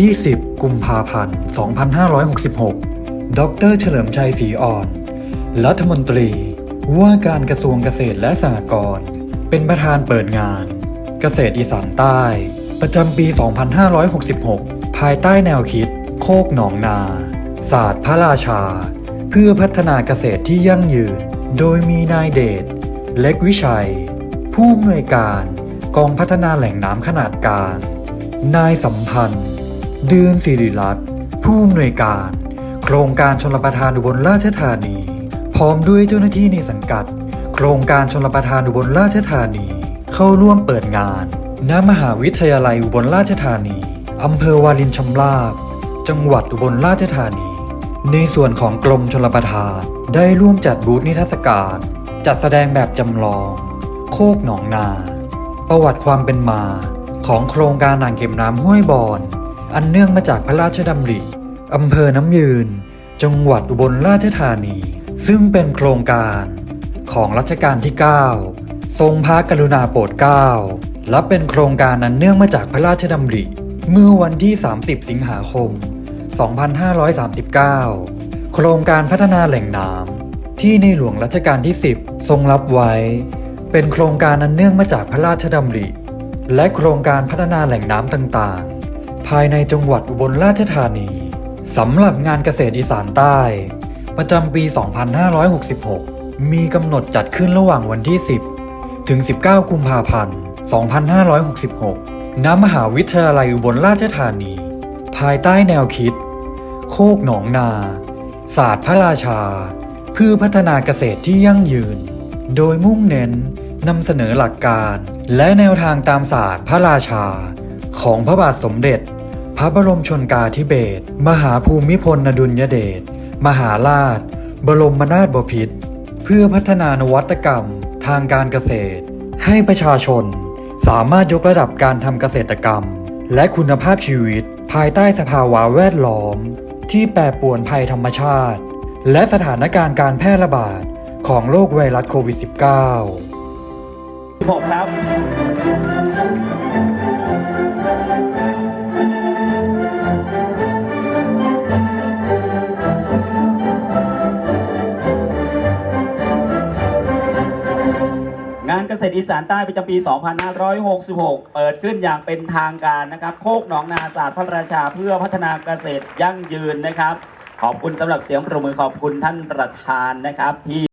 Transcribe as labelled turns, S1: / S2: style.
S1: ที่10กุมภาพันธ์ 2566 ดร เฉลิมชัยศรีอ่อน รัฐมนตรี ว่าการกระทรวงเกษตรและสหกรณ์ เป็นประธานเปิดงาน เกษตรอีสานใต้ ประจำปี 2566 ภายใต้แนวคิด โคกหนองนา ศาสตร์พระราชา เพื่อพัฒนาเกษตรที่ยั่งยืน โดยมีนายเดช เล็กวิชัย ผู้อำนวยการ กองพัฒนาแหล่งน้ำขนาดกลางนายสัมพันธ์ เดือนสิริรัตน์ผู้อำนวยการ โครงการชนรประทานอุบลราชธานี พร้อมด้วยเจ้าหน้าที่ในสังกัด โครงการชนรประทานอุบลราชธานี เข้าร่วมเปิดงาน ณมหาวิทยาลัยอุบลราชธานีอำเภอวารินชำราบ จังหวัดอุบลราชธานี ในส่วนของกรมชลประทานได้ร่วมจัดบูธนิทรรศการ จัดแสดงแบบจำลอง โคกหนองนา ประวัติความเป็นมา ของโครงการอ่างเก็บน้ำห้วยบอน อันเนื่องมาจากพระราชดำริอำเภอน้ำยืน จังหวัดอุบลราชธานี ซึ่งเป็นโครงการของรัชกาลที่ 9 ทรงพระกรุณาโปรดเกล้าและเป็นโครงการอันเนื่องมาจากพระราชดำริ เมื่อวันที่ 30 สิงหาคม 2539 โครงการพัฒนาแหล่งน้ำที่ในหลวงรัชกาลที่ 10 ทรงรับไว้ เป็นโครงการอันเนื่องมาจากพระราชดำริ และโครงการพัฒนาแหล่งน้ำต่างๆ ภายในจังหวัดอุบลราชธานีสำหรับงานเกษตรอีสานใต้ ประจำปี 2566 มีกำหนดจัดขึ้นระหว่างวันที่ 10 ถึง 19 กุมภาพันธ์ 2566 ณ มหาวิทยาลัยอุบลราชธานี ภายใต้แนวคิด โคกหนองนา ศาสตร์พระราชา เพื่อพัฒนาเกษตรที่ยั่งยืน โดยมุ่งเน้นนำเสนอหลักการ และแนวทางตามศาสตร์พระราชา ของพระบาทสมเด็จ พระบรมชนกาธิเบศรมหาภูมิพลอดุลยเดช มหาราช บรมนาถบพิตรเพื่อพัฒนานวัตกรรมทางการเกษตร ให้ประชาชนสามารถยกระดับการทำเกษตรกรรม และคุณภาพชีวิต ภายใต้สภาวะแวดล้อม ที่แปรปรวนภัยธรรมชาติ และสถานการณ์การแพร่ระบาดของโรคไวรัสโควิด -19
S2: 16ครับานเกษตรอีสานใต้ประจำปี 2566 เปิดขึ้นอย่างเป็นทางการนะครับ โคกหนองนาศาสตร์พระราชาเพื่อพัฒนาเกษตรยั่งยืนนะครับ ขอบคุณสำหรับเสียงประมือขอบคุณท่านประธานนะครับที่